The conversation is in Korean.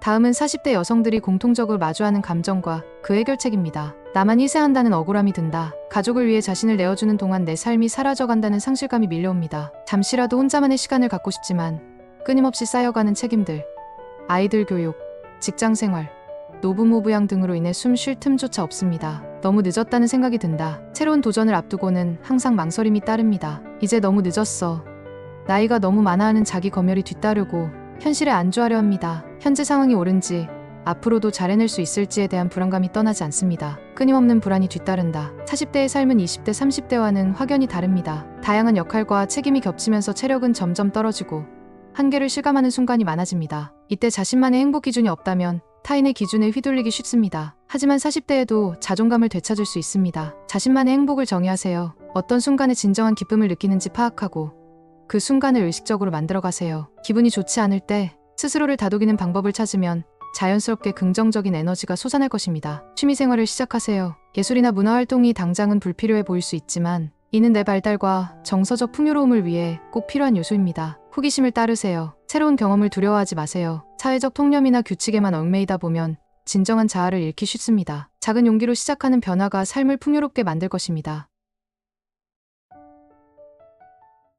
다음은 40대 여성들이 공통적으로 마주하는 감정과 그 해결책입니다. 나만 희생한다는 억울함이 든다. 가족을 위해 자신을 내어주는 동안 내 삶이 사라져간다는 상실감이 밀려옵니다. 잠시라도 혼자만의 시간을 갖고 싶지만 끊임없이 쌓여가는 책임들, 아이들 교육, 직장 생활, 노부모 부양 등으로 인해 숨 쉴 틈조차 없습니다. 너무 늦었다는 생각이 든다. 새로운 도전을 앞두고는 항상 망설임이 따릅니다. 이제 너무 늦었어. 나이가 너무 많아 하는 자기 검열이 뒤따르고 현실에 안주하려 합니다. 현재 상황이 옳은지 앞으로도 잘 해낼 수 있을지에 대한 불안감이 떠나지 않습니다. 끊임없는 불안이 뒤따른다. 40대의 삶은 20대, 30대와는 확연히 다릅니다. 다양한 역할과 책임이 겹치면서 체력은 점점 떨어지고 한계를 실감하는 순간이 많아집니다. 이때 자신만의 행복 기준이 없다면 타인의 기준에 휘둘리기 쉽습니다. 하지만 40대에도 자존감을 되찾을 수 있습니다. 자신만의 행복을 정의하세요. 어떤 순간에 진정한 기쁨을 느끼는지 파악하고 그 순간을 의식적으로 만들어 가세요. 기분이 좋지 않을 때 스스로를 다독이는 방법을 찾으면 자연스럽게 긍정적인 에너지가 솟아날 것입니다. 취미 생활을 시작하세요. 예술이나 문화 활동이 당장은 불필요해 보일 수 있지만 이는 내 발달과 정서적 풍요로움을 위해 꼭 필요한 요소입니다. 호기심을 따르세요. 새로운 경험을 두려워하지 마세요. 사회적 통념이나 규칙에만 얽매이다 보면 진정한 자아를 잃기 쉽습니다. 작은 용기로 시작하는 변화가 삶을 풍요롭게 만들 것입니다.